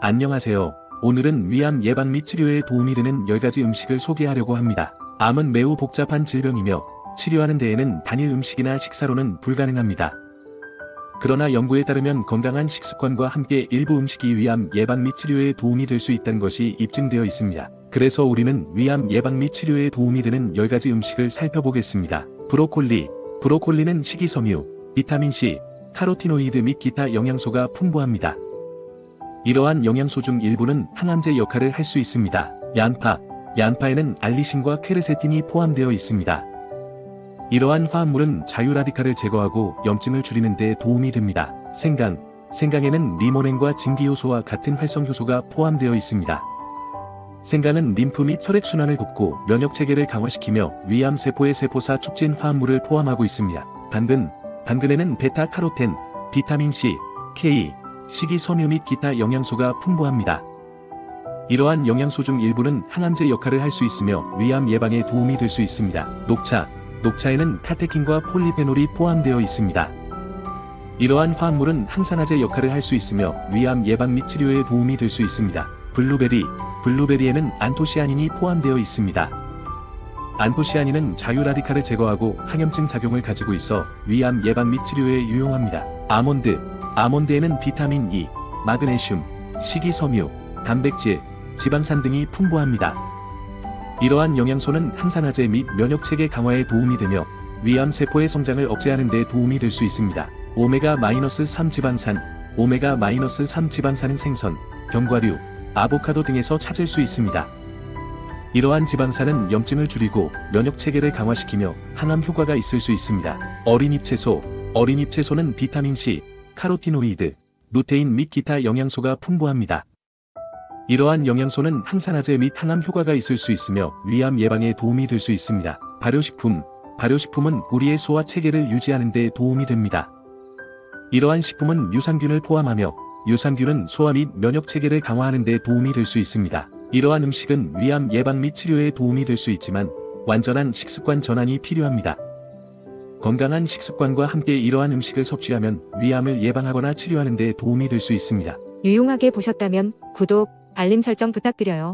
안녕하세요. 오늘은 위암 예방 및 치료에 도움이 되는 10가지 음식을 소개하려고 합니다. 암은 매우 복잡한 질병이며 치료하는 데에는 단일 음식이나 식사로는 불가능합니다. 그러나 연구에 따르면 건강한 식습관과 함께 일부 음식이 위암 예방 및 치료에 도움이 될 수 있다는 것이 입증되어 있습니다. 그래서 우리는 위암 예방 및 치료에 도움이 되는 10가지 음식을 살펴보겠습니다. 브로콜리. 브로콜리는 식이섬유, 비타민C, 카로티노이드 및 기타 영양소가 풍부합니다. 이러한 영양소 중 일부는 항암제 역할을 할 수 있습니다. 양파. 양파에는 알리신과 퀘르세틴이 포함되어 있습니다. 이러한 화합물은 자유라디칼을 제거하고 염증을 줄이는 데 도움이 됩니다. 생강. 생강에는 리모넨과 증기효소와 같은 활성효소가 포함되어 있습니다. 생강은 림프 및 혈액순환을 돕고 면역체계를 강화시키며 위암세포의 세포사 촉진 화합물을 포함하고 있습니다. 당근. 당근에는 베타카로텐, 비타민C, K, 식이섬유 및 기타 영양소가 풍부합니다. 이러한 영양소 중 일부는 항암제 역할을 할 수 있으며 위암 예방에 도움이 될 수 있습니다. 녹차. 녹차에는 카테킨과 폴리페놀이 포함되어 있습니다. 이러한 화합물은 항산화제 역할을 할 수 있으며 위암 예방 및 치료에 도움이 될 수 있습니다. 블루베리. 블루베리에는 안토시아닌이 포함되어 있습니다. 안토시아닌은 자유라디칼을 제거하고 항염증 작용을 가지고 있어 위암 예방 및 치료에 유용합니다. 아몬드. 아몬드에는 비타민 E, 마그네슘, 식이섬유, 단백질, 지방산 등이 풍부합니다. 이러한 영양소는 항산화제 및 면역체계 강화에 도움이 되며 위암 세포의 성장을 억제하는 데 도움이 될 수 있습니다. 오메가-3 지방산, 오메가-3 지방산은 생선, 견과류, 아보카도 등에서 찾을 수 있습니다. 이러한 지방산은 염증을 줄이고 면역체계를 강화시키며 항암 효과가 있을 수 있습니다. 어린잎 채소, 어린잎 채소는 비타민C, 카로티노이드, 루테인 및 기타 영양소가 풍부합니다. 이러한 영양소는 항산화제 및 항암 효과가 있을 수 있으며 위암 예방에 도움이 될 수 있습니다. 발효식품, 발효식품은 우리의 소화 체계를 유지하는 데 도움이 됩니다. 이러한 식품은 유산균을 포함하며 유산균은 소화 및 면역 체계를 강화하는 데 도움이 될 수 있습니다. 이러한 음식은 위암 예방 및 치료에 도움이 될 수 있지만 완전한 식습관 전환이 필요합니다. 건강한 식습관과 함께 이러한 음식을 섭취하면 위암을 예방하거나 치료하는 데 도움이 될 수 있습니다. 유용하게 보셨다면 구독, 알림 설정 부탁드려요.